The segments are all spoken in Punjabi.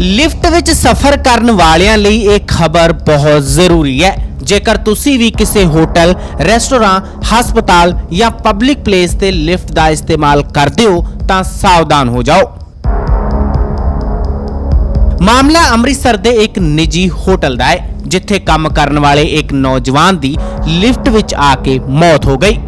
ਲਿਫਟ ਵਿੱਚ ਸਫ਼ਰ ਕਰਨ ਵਾਲਿਆਂ ਲਈ ਇਹ ਖਬਰ ਬਹੁਤ ਜ਼ਰੂਰੀ ਹੈ। ਜੇਕਰ ਤੁਸੀਂ ਵੀ ਕਿਸੇ ਹੋਟਲ ਰੈਸਟੋਰਾਂ ਹਸਪਤਾਲ ਜਾਂ ਪਬਲਿਕ ਪਲੇਸ ਤੇ ਲਿਫਟ ਦਾ ਇਸਤੇਮਾਲ ਕਰਦੇ ਹੋ, ਤਾਂ ਸਾਵਧਾਨ ਹੋ ਜਾਓ। ਮਾਮਲਾ ਅੰਮ੍ਰਿਤਸਰ ਦੇ ਇੱਕ ਨਿੱਜੀ ਹੋਟਲ ਦਾ ਹੈ, ਜਿੱਥੇ ਕੰਮ ਕਰਨ ਵਾਲੇ ਇੱਕ ਨੌਜਵਾਨ ਦੀ ਲਿਫਟ ਵਿੱਚ ਆ ਕੇ ਮੌਤ ਹੋ ਗਈ।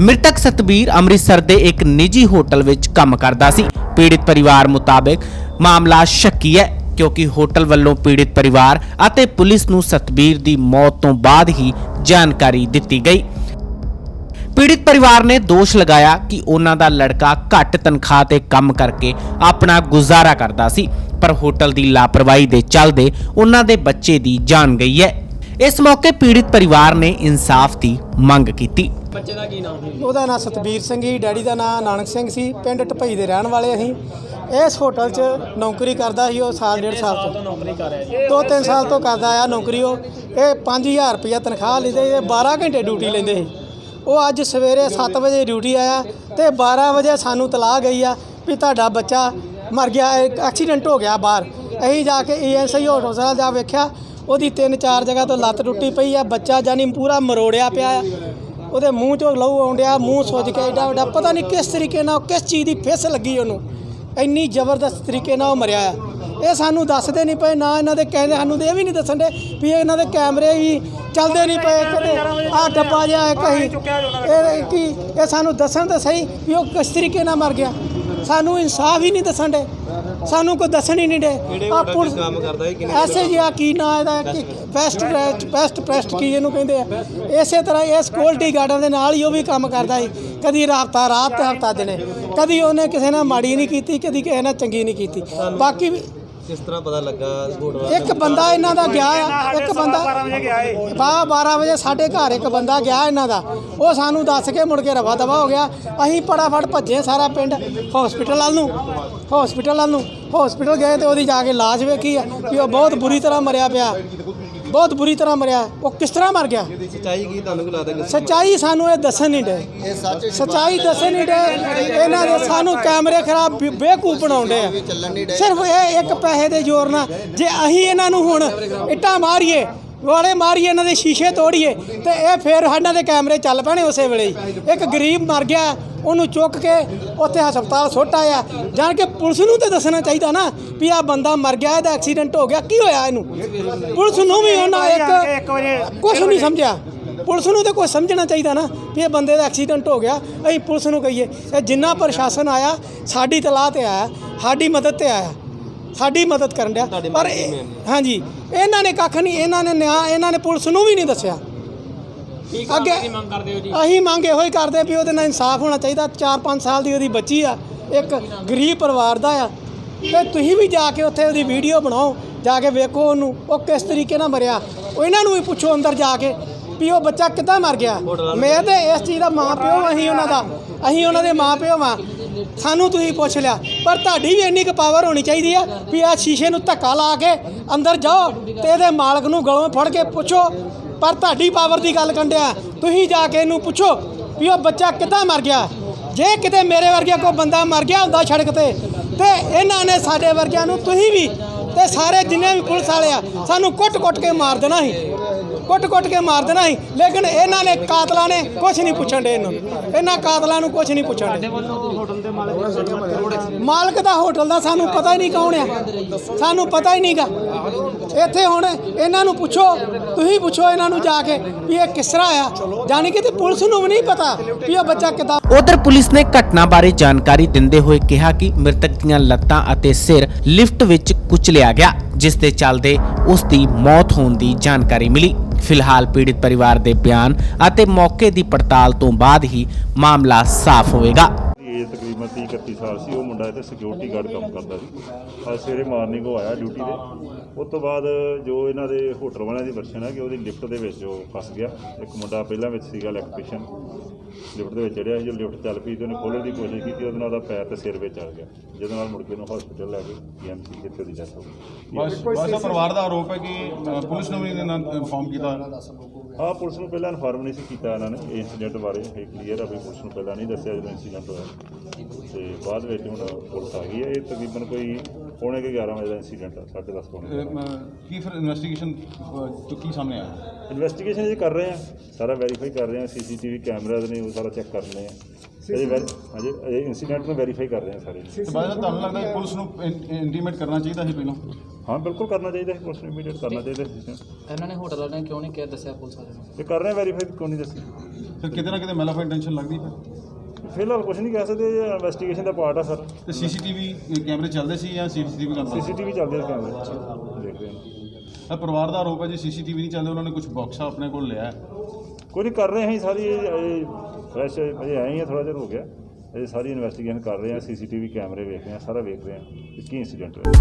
ਮ੍ਰਿਤਕ ਸਤਬੀਰ ਅੰਮ੍ਰਿਤਸਰ ਦੇ ਇੱਕ ਨਿੱਜੀ ਹੋਟਲ ਵਿੱਚ ਕੰਮ ਕਰਦਾ ਸੀ। ਪੀੜਿਤ ਪਰਿਵਾਰ ਮੁਤਾਬਕ ਮਾਮਲਾ ਸ਼ੱਕੀ ਹੈ, ਕਿਉਂਕਿ ਹੋਟਲ ਵੱਲੋਂ ਪੀੜਿਤ ਪਰਿਵਾਰ ਅਤੇ ਪੁਲਿਸ ਨੂੰ ਸਤਬੀਰ ਦੀ ਮੌਤ ਤੋਂ ਬਾਅਦ ਹੀ ਜਾਣਕਾਰੀ ਦਿੱਤੀ ਗਈ। ਪੀੜਿਤ ਪਰਿਵਾਰ ਨੇ ਦੋਸ਼ ਲਗਾਇਆ ਕਿ ਉਹਨਾਂ ਦਾ ਲੜਕਾ ਘੱਟ ਤਨਖਾਹ ਤੇ ਕੰਮ ਕਰਕੇ ਆਪਣਾ ਗੁਜ਼ਾਰਾ ਕਰਦਾ ਸੀ, ਪਰ ਹੋਟਲ ਦੀ ਲਾਪਰਵਾਹੀ ਦੇ ਚੱਲਦੇ ਉਹਨਾਂ ਦੇ ਬੱਚੇ ਦੀ ਜਾਨ ਗਈ ਹੈ। ਇਸ ਮੌਕੇ ਪੀੜਿਤ ਪਰਿਵਾਰ ਨੇ ਇਨਸਾਫ ਦੀ ਮੰਗ ਕੀਤੀ। ਬੱਚੇ ਦਾ ਕੀ ਨਾਮ ਸੀ? ਉਹਦਾ ਨਾਂ ਸਤਬੀਰ ਸਿੰਘ ਸੀ ਡੈਡੀ ਦਾ ਨਾਂ ਨਾਨਕ ਸਿੰਘ ਸੀ ਪਿੰਡ ਟਪਈ ਦੇ ਰਹਿਣ ਵਾਲੇ ਅਸੀਂ। ਇਸ ਹੋਟਲ 'ਚ ਨੌਕਰੀ ਕਰਦਾ ਸੀ ਉਹ ਸਾਲ ਡੇਢ ਸਾਲ ਤੋਂ। ਨੌਕਰੀ ਕਰ ਰਿਹਾ ਜੀ? ਦੋ ਤਿੰਨ ਸਾਲ ਤੋਂ ਕਰਦਾ ਆ ਨੌਕਰੀ ਉਹ। ਇਹ 5000 ਰੁਪਇਆ ਤਨਖਾਹ ਲੈਂਦੇ ਸੀ 12 ਘੰਟੇ ਡਿਊਟੀ ਲੈਂਦੇ ਸੀ। ਉਹ ਅੱਜ ਸਵੇਰੇ 7 ਵਜੇ ਡਿਊਟੀ ਆਇਆ ਤੇ 12 ਵਜੇ ਸਾਨੂੰ ਤਲਾਹ ਗਈ ਆ ਵੀ ਤੁਹਾਡਾ ਬੱਚਾ ਮਰ ਗਿਆ ਐਕਸੀਡੈਂਟ ਹੋ ਗਿਆ ਬਾਹਰ। ਅਸੀਂ ਜਾ ਕੇ ਈਐਸਆਈ ਹਸਪਤਾਲ ਜਾ ਵੇਖਿਆ ਉਹਦੀ ਤਿੰਨ ਚਾਰ ਜਗ੍ਹਾ ਤੋਂ ਲੱਤ ਟੁੱਟੀ ਪਈ ਆ ਬੱਚਾ ਜਾਨੀ ਪੂਰਾ ਮਰੋੜਿਆ ਪਿਆ ਆ। ਉਹਦੇ ਮੂੰਹ ਚੋਂ ਲਹੂ ਆਉਂਦਿਆ ਮੂੰਹ ਸੁੱਜ ਕੇ ਏਡਾ ਵੱਡਾ ਪਤਾ ਨਹੀਂ ਕਿਸ ਤਰੀਕੇ ਨਾਲ ਕਿਸ ਚੀਜ਼ ਦੀ ਫਿਸ ਲੱਗੀ ਉਹਨੂੰ। ਇੰਨੀ ਜ਼ਬਰਦਸਤ ਤਰੀਕੇ ਨਾਲ ਉਹ ਮਰਿਆ ਆ। ਇਹ ਸਾਨੂੰ ਦੱਸਦੇ ਨਹੀਂ ਪਏ ਨਾ ਇਹਨਾਂ ਦੇ ਕਹਿੰਦੇ ਸਾਨੂੰ ਤੇ ਇਹ ਵੀ ਨਹੀਂ ਦੱਸਣ ਦੇ ਵੀ ਇਹਨਾਂ ਦੇ ਕੈਮਰੇ ਵੀ ਚੱਲਦੇ ਨਹੀਂ ਪਏ ਕਦੇ ਆ ਡੱਬਾ ਜਿਹਾ ਇੱਕ ਹੀ ਇਹ ਕੀ ਇਹ ਸਾਨੂੰ ਦੱਸਣ ਤਾਂ ਸਹੀ ਵੀ ਉਹ ਕਿਸ ਤਰੀਕੇ ਨਾਲ ਮਰ ਗਿਆ। ਸਾਨੂੰ ਇਨਸਾਫ ਹੀ ਨਹੀਂ ਦੱਸਣ ਦੇ। ਸਾਨੂੰ ਕੋਈ ਦੱਸਣ ਹੀ ਨਹੀਂ ਦੇ। ਆ ਪੁਲਿਸ ਕੰਮ ਕਰਦਾ ਹੈ ਕਿਨੇ ਐਸੇ ਜੀ ਆ ਕੀ ਨਾਂ ਇਹਦਾ? ਬੈਸਟ ਬੈਸਟ ਪ੍ਰੈਸਟ ਕੀ ਇਹਨੂੰ ਕਹਿੰਦੇ ਆ? ਇਸੇ ਤਰ੍ਹਾਂ ਇਹ ਸਕਿਉਰਟੀ ਗਾਰਡਾਂ ਦੇ ਨਾਲ ਹੀ ਉਹ ਵੀ ਕੰਮ ਕਰਦਾ ਸੀ। ਕਦੀ ਹਫਤਾ ਰਾਤ ਤੇ ਹਫਤਾ ਦਿਨੇ। ਕਦੀ ਉਹਨੇ ਕਿਸੇ ਨਾਲ ਮਾੜੀ ਨਹੀਂ ਕੀਤੀ ਕਦੀ ਕਿਸੇ ਨਾਲ ਚੰਗੀ ਨਹੀਂ ਕੀਤੀ। ਬਾਕੀ ਕਿਸ ਤਰ੍ਹਾਂ ਪਤਾ ਲੱਗਾ ਹੋਟਲ ਇੱਕ ਬੰਦਾ ਇਹਨਾਂ ਦਾ ਗਿਆ ਆ ਇੱਕ ਬੰਦਾ 12 ਵਜੇ ਗਿਆ ਏ। 12 ਵਜੇ ਸਾਡੇ ਘਰ ਇੱਕ ਬੰਦਾ ਗਿਆ ਇਹਨਾਂ ਦਾ। ਉਹ ਸਾਨੂੰ ਦੱਸ ਕੇ ਮੁੜ ਕੇ ਰਵਾ ਦਵਾ ਹੋ ਗਿਆ। ਅਸੀਂ ਫਟਾਫਟ ਭੱਜੇ ਸਾਰਾ ਪਿੰਡ ਹਸਪੀਟਲ ਵੱਲ ਨੂੰ। ਹਸਪੀਟਲ ਵੱਲ ਨੂੰ। ਹਸਪੀਟਲ ਗਏ ਤੇ ਉਹਦੀ ਜਾ ਕੇ ਲਾਸ਼ ਵੇਖੀ ਆ ਕਿ ਉਹ ਬਹੁਤ ਬੁਰੀ ਤਰ੍ਹਾਂ ਮਰਿਆ ਪਿਆ। ਬਹੁਤ ਬੁਰੀ ਤਰ੍ਹਾਂ ਮਰਿਆ। ਉਹ ਕਿਸ ਤਰ੍ਹਾਂ ਮਰ ਗਿਆ? ਸੱਚਾਈ ਕੀ ਤੁਹਾਨੂੰ ਕੀ ਲੱਗਦਾ? ਸੱਚਾਈ ਸਾਨੂੰ ਇਹ ਦੱਸਣ ਨਹੀਂ ਡੇ ਸੱਚਾਈ ਦੱਸਣ ਨਹੀਂ ਡੇ ਇਹਨਾਂ ਦੇ ਸਾਨੂੰ ਕੈਮਰੇ ਖਰਾਬ ਬੇ- ਬੇਵਕੂਫ ਬਣਾਉਂਦੇ ਆ। ਸਿਰਫ ਇਹ ਇੱਕ ਪੈਸੇ ਦੇ ਜ਼ੋਰ ਨਾਲ। ਜੇ ਅਸੀਂ ਇਹਨਾਂ ਨੂੰ ਹੁਣ ਇੱਟਾਂ ਮਾਰੀਏ ਵਾਲੇ ਮਾਰੀਏ ਇਹਨਾਂ ਦੇ ਸ਼ੀਸ਼ੇ ਤੋੜੀਏ ਤੇ ਇਹ ਫੇਰ ਸਾਡਾ ਦੇ ਕੈਮਰੇ ਚੱਲ ਪੈਣੇ ਉਸੇ ਵੇਲੇ ਹੀ। ਇੱਕ ਗਰੀਬ ਮਰ ਗਿਆ ਉਹਨੂੰ ਚੁੱਕ ਕੇ ਉੱਥੇ ਹਸਪਤਾਲ ਸੁੱਟ ਆਇਆ। ਜਾਣ ਕੇ ਪੁਲਿਸ ਨੂੰ ਤੇ ਦੱਸਣਾ ਚਾਹੀਦਾ ਨਾ ਵੀ ਆ ਬੰਦਾ ਮਰ ਗਿਆ ਇਹਦਾ ਐਕਸੀਡੈਂਟ ਹੋ ਗਿਆ ਕੀ ਹੋਇਆ ਇਹਨੂੰ? ਪੁਲਿਸ ਨੂੰ ਵੀ ਉਹਨਾਂ ਇੱਕ ਕੁਝ ਨਹੀਂ ਸਮਝਿਆ। ਪੁਲਿਸ ਨੂੰ ਤੇ ਕੁਝ ਸਮਝਣਾ ਚਾਹੀਦਾ ਨਾ ਵੀ ਇਹ ਬੰਦੇ ਦਾ ਐਕਸੀਡੈਂਟ ਹੋ ਗਿਆ। ਅਸੀਂ ਪੁਲਿਸ ਨੂੰ ਕਹੀਏ ਇਹ ਜਿੰਨਾ ਪ੍ਰਸ਼ਾਸਨ ਆਇਆ ਸਾਡੀ ਤਲਾਹ ਤੇ ਆਇਆ ਸਾਡੀ ਮਦਦ ਤੇ ਆਇਆ। ਸਾਡੀ ਮਦਦ ਕਰਨ ਡਿਆ। ਪਰ ਇਹ- ਹਾਂਜੀ। ਇਹਨਾਂ ਨੇ ਕੱਖ ਨਹੀਂ ਇਹਨਾਂ ਨੇ ਨਿਆਂ ਇਹਨਾਂ ਨੇ ਪੁਲਿਸ ਨੂੰ ਵੀ ਨਹੀਂ ਦੱਸਿਆ। ਕੀ ਅੱਗੇ- ਕਾਰਵਾਈ ਦੀ ਮੰਗ ਕਰਦੇ ਹੋ ਜੀ? ਅਸੀਂ ਮੰਗ ਇਹੋ ਹੀ ਕਰਦੇ ਵੀ ਉਹਦੇ ਨਾਲ ਇਨਸਾਫ ਹੋਣਾ ਚਾਹੀਦਾ। 4-5 ਸਾਲ ਦੀ ਉਹਦੀ ਬੱਚੀ ਆ ਇੱਕ ਗਰੀਬ ਪਰਿਵਾਰ ਦਾ ਆ। ਤੇ ਤੁਸੀਂ ਵੀ ਜਾ ਕੇ ਉੱਥੇ ਉਹਦੀ ਵੀਡੀਓ ਬਣਾਓ ਜਾ ਕੇ ਵੇਖੋ ਉਹਨੂੰ ਉਹ ਕਿਸ ਤਰੀਕੇ ਨਾਲ ਮਰਿਆ। ਉਹ ਇਹਨਾਂ ਨੂੰ ਵੀ ਪੁੱਛੋ ਅੰਦਰ ਜਾ ਕੇ ਵੀ ਉਹ ਬੱਚਾ ਕਿੱਦਾਂ ਮਰ ਗਿਆ। ਮੈਂ ਤੇ ਇਸ ਚੀਜ਼ ਦਾ ਮਾਂ ਪਿਓ ਅਸੀਂ ਉਹਨਾਂ ਦਾ ਅਸੀਂ ਉਹਨਾਂ ਦੇ ਮਾਂ ਪਿਓ ਵਾਂ। ਸਾਨੂੰ ਤੁਸੀਂ ਪੁੱਛ ਲਿਆ, ਪਰ ਤੁਹਾਡੀ ਵੀ ਇੰਨੀ ਕੁ ਪਾਵਰ ਹੋਣੀ ਚਾਹੀਦੀ ਆ ਵੀ ਆ ਸ਼ੀਸ਼ੇ ਨੂੰ ਧੱਕਾ ਲਾ ਕੇ ਅੰਦਰ ਜਾਓ ਤੇ ਇਹਦੇ ਮਾਲਕ ਨੂੰ ਗਲੋਂ ਫੜ ਕੇ ਪੁੱਛੋ। ਪਰ ਤੁਹਾਡੀ ਪਾਵਰ ਦੀ ਗੱਲ ਕੰਡਿਆ ਤੁਸੀਂ ਜਾ ਕੇ ਇਹਨੂੰ ਪੁੱਛੋ ਵੀ ਉਹ ਬੱਚਾ ਕਿੱਦਾਂ ਮਰ ਗਿਆ। ਜੇ ਕਿਤੇ ਮੇਰੇ ਵਰਗਾ ਕੋਈ ਬੰਦਾ ਮਰ ਗਿਆ ਹੁੰਦਾ ਸੜਕ ਤੇ ਤੇ ਇਹਨਾਂ ਨੇ ਸਾਡੇ ਵਰਗਿਆਂ ਨੂੰ ਤੁਸੀਂ ਵੀ ਤੇ ਸਾਰੇ ਜਿੰਨੇ ਵੀ ਪੁਲਿਸ ਵਾਲੇ ਆ, ਸਾਨੂੰ ਕੁੱਟ-ਕੁੱਟ ਕੇ ਮਾਰ ਦੇਣਾ ਸੀ। ਕੁੱਟ-ਕੁੱਟ ਕੇ ਮਾਰ ਦੇਣਾ ਸੀ। ਲੇਕਿਨ ਇਹਨਾਂ ਨੇ ਕਾਤਲਾਂ ਨੇ ਕੁਝ ਨਹੀਂ ਪੁੱਛਣ ਦੇ ਇਹਨਾਂ ਨੂੰ। ਇਹਨਾਂ ਕਾਤਲਾਂ ਨੂੰ ਕੁਝ ਨਹੀਂ ਪੁੱਛਣ ਦੇ ਮਾਲਕ ਦਾ ਹੋਟਲ ਦਾ ਸਾਨੂੰ ਪਤਾ ਹੀ ਨਹੀਂ ਕੌਣ ਆ। ਸਾਨੂੰ ਪਤਾ ਹੀ ਨਹੀਂਗਾ। ਇੱਥੇ ਹੁਣ ਇਹਨਾਂ ਨੂੰ ਪੁੱਛੋ, ਤੁਸੀਂ ਪੁੱਛੋ ਇਹਨਾਂ ਨੂੰ ਜਾ ਕੇ ਵੀ ਇਹ ਕਿਸ ਤਰ੍ਹਾਂ ਆ। ਜਾਣੀ ਕਿ ਤੇ ਪੁਲਿਸ ਨੂੰ ਵੀ ਨਹੀਂ ਪਤਾ ਵੀ ਇਹ ਬੱਚਾ ਕਿੱਦਾਂ ਉਧਰ ਪੁਲਿਸ ਨੇ ਘਟਨਾ ਬਾਰੇ ਜਾਣਕਾਰੀ ਦਿੰਦੇ ਹੋਏ ਕਿਹਾ ਕਿ ਮ੍ਰਿਤਕ ਦੀਆਂ ਲੱਤਾਂ ਅਤੇ ਸਿਰ ਲਿਫਟ ਵਿੱਚ ਕੁਚਲਿਆ ਗਿਆ, ਜਿਸ ਦੇ ਚੱਲਦੇ ਉਸ ਦੀ ਮੌਤ ਹੋਣ ਦੀ ਜਾਣਕਾਰੀ ਮਿਲੀ। ਫਿਲਹਾਲ ਪੀੜਿਤ ਪਰਿਵਾਰ ਦੇ ਬਿਆਨ ਅਤੇ ਮੌਕੇ ਦੀ ਪੜਤਾਲ ਤੋਂ ਬਾਅਦ ਹੀ ਮਾਮਲਾ ਸਾਫ਼ ਹੋਵੇਗਾ। ਏਜ ਤਕਰੀਬਨ 30 31 ਸਾਲ ਸੀ, ਉਹ ਮੁੰਡਾ ਇੱਥੇ ਸਿਕਿਉਰਿਟੀ ਗਾਰਡ ਕੰਮ ਕਰਦਾ ਸੀ। ਅੱਜ ਸਵੇਰੇ ਮਾਰਨਿੰਗ ਉਹ ਆਇਆ ਡਿਊਟੀ ਤੇ। ਉਸ ਤੋਂ ਬਾਅਦ ਜੋ ਇਹਨਾਂ ਦੇ ਹੋਟਲ ਵਾਲਿਆਂ ਦੀ ਵਰਸ਼ਨ ਹੈ ਕਿ ਉਹਦੀ ਲਿਫਟ ਦੇ ਵਿੱਚ ਉਹ ਫਸ ਗਿਆ। ਇੱਕ ਮੁੰਡਾ ਪਹਿਲਾਂ ਵਿੱਚ ਸੀਗਾ ਇਲੈਕਟ੍ਰੀਸ਼ੀਅਨ ਲਿਫਟ ਦੇ ਵਿੱਚ ਚੜਿਆ ਸੀ। ਜੋ ਲਿਫਟ ਚੱਲ ਪਈ ਤੇ ਉਹਨੇ ਖੋਲ੍ਹਣ ਦੀ ਕੋਸ਼ਿਸ਼ ਕੀਤੀ ਉਹਦੇ ਨਾਲ ਉਹਦਾ ਪੈਰ ਤੇ ਸਿਰ ਵਿੱਚ ਆ ਗਿਆ ਜਿਹਦੇ ਨਾਲ ਮੁੜ ਕੇ ਉਹਨੂੰ ਹਸਪੀਟਲ ਲੈ ਗਏ ਪੀਐਮਸੀ ਜਿੱਥੇ ਉਹਦੀ ਡੈਥ ਹੋ ਗਈ। ਬਸ ਬਸ ਪਰਿਵਾਰ ਦਾ ਆਰੋਪ ਹੈ ਕਿ ਪੁਲਿਸ ਨੂੰ ਵੀ ਇਹਨਾਂ ਨੇ ਇਨਫੋਰਮ ਕੀਤਾ। ਹਾਂ ਪੁਲਿਸ ਨੂੰ ਪਹਿਲਾਂ ਇਨਫਾਰਮ ਨਹੀਂ ਸੀ ਕੀਤਾ ਇਹਨਾਂ ਨੇ ਇੰਸੀਡੈਂਟ ਬਾਰੇ ਇਹ ਕਲੀਅਰ ਆ ਵੀ ਪੁਲਿਸ ਨੂੰ ਪਹਿਲਾਂ ਨਹੀਂ ਦੱਸਿਆ ਜਦੋਂ ਇੰਸੀਡੈਂਟ ਹੋਇਆ। ਤੇ ਬਾਅਦ ਵਿੱਚ ਹੁਣ ਪੁਲਿਸ ਆ ਗਈ ਹੈ ਇਹ ਤਕਰੀਬਨ ਕੋਈ ਪੌਣੇ ਕੁ 11 ਵਜੇ ਦਾ ਇਨਸੀਡੈਂਟ ਆ 10:30 ਪੌਣੇ ਅਹ, ਮ, ਕੀ ਫਿਰ ਇਨਵੈਸਟੀਗੇਸ਼ਨ ਤੋਂ ਕੀ ਸਾਹਮਣੇ ਆਇਆ? ਇਨਵੈਸਟੀਗੇਸ਼ਨ ਜੀ ਕਰ ਰਹੇ ਆ ਸਾਰਾ ਵੈਰੀਫਾਈ ਕਰ ਰਹੇ ਆ ਸੀਸੀਟੀਵੀ ਕੈਮਰਾਜ਼ ਨੇ ਉਹ ਸਾਰਾ ਚੈੱਕ ਕਰ ਰਹੇ ਆ ਅਜੇ ਵੈਰੀ ਅਜੇ ਅਜੇ ਇਨਸੀਡੈਂਟ ਨੂੰ ਵੈਰੀਫਾਈ ਕਰ ਰਹੇ ਆ ਸਾਰੇ। ਤੇ ਬਾਅਦ ਵਿੱਚ ਤੁਹਾਨੂੰ ਲੱਗਦਾ ਹੈ ਪੁਲਿਸ ਨੂੰ ਇੰਟੀਮੇਟ ਕਰਨਾ ਚਾਹੀਦਾ ਸੀ ਪਹਿਲਾਂ? ਹਾਂ ਬਿਲਕੁਲ ਕਰਨਾ ਚਾਹੀਦਾ ਹੈ ਪੁਲਿਸ ਨੂੰ ਇਮੀਡੀਏਟ ਕਰਨਾ ਚਾਹੀਦਾ ਸੀ। ਇਹਨਾਂ ਨੇ ਹੋਟਲ ਵਾਲਿਆਂ ਨੇ ਕਿਉਂ ਨਹੀਂ ਕਿਹਾ ਦੱਸਿਆ ਪੁਲਿਸ ਵਾਲਿਆਂ ਨੂੰ? ਤੇ ਕਰ ਰਹੇ ਆ ਵੈਰੀਫਾਈ ਕਿਉਂ ਨਹੀਂ ਦੱਸੀ ਫਿਰ ਕਿਤੇ ਨਾ ਕਿਤੇ ਮੈਲਾਫਾਈਡ ਟੈਂਸ਼ਨ ਲੱਗਦੀ ਫਿਰ। ਫਿਲਹਾਲ ਕੁਝ ਨਹੀਂ ਕਹਿ ਸਕਦੇ ਇਨਵੈਸਟੀਗੇਸ਼ਨ ਦਾ ਪਾਰਟ ਆ ਸਰ। ਤੇ ਸੀਸੀਟੀਵੀ ਕੈਮਰੇ ਚੱਲਦੇ ਸੀ ਜਾਂ ਸੀਸੀਟੀਵੀ ਕੰਮ ਸੀਸੀਟੀਵੀ ਚੱਲਦੇ ਆ ਕੈਮਰੇ। ਦੇਖ ਰਹੇ ਹਾਂ ਇਹ ਪਰਿਵਾਰ ਦਾ ਆਰੋਪ ਹੈ ਜੀ ਸੀਸੀਟੀਵੀ ਨਹੀਂ ਚੱਲਦੇ ਉਹਨਾਂ ਨੇ ਕੁਝ ਬੌਕਸਾ ਆਪਣੇ ਕੋਲ ਲਿਆ। ਹੈ। ਕੋਈ ਨਹੀਂ ਕਰ ਰਹੇ ਹਾਂ ਸਾਰੀ ਫਰੈਸ਼ ਅਜੇ ਆਏ ਹੀ ਥੋੜਾ ਜਿਹਾ ਹੋ ਗਿਆ। ਅਜੇ ਸਾਰੀ ਇਨਵੈਸਟੀਗੇਸ਼ਨ ਕਰ ਰਹੇ ਹਾਂ ਸੀਸੀਟੀਵੀ ਕੈਮਰੇ ਵੇਖ ਰਹੇ ਹਾਂ ਸਾਰਾ ਵੇਖ ਰਹੇ ਹਾਂ ਕੀ ਇਨਸੀਡੈਂਟ ਹੋਇਆ।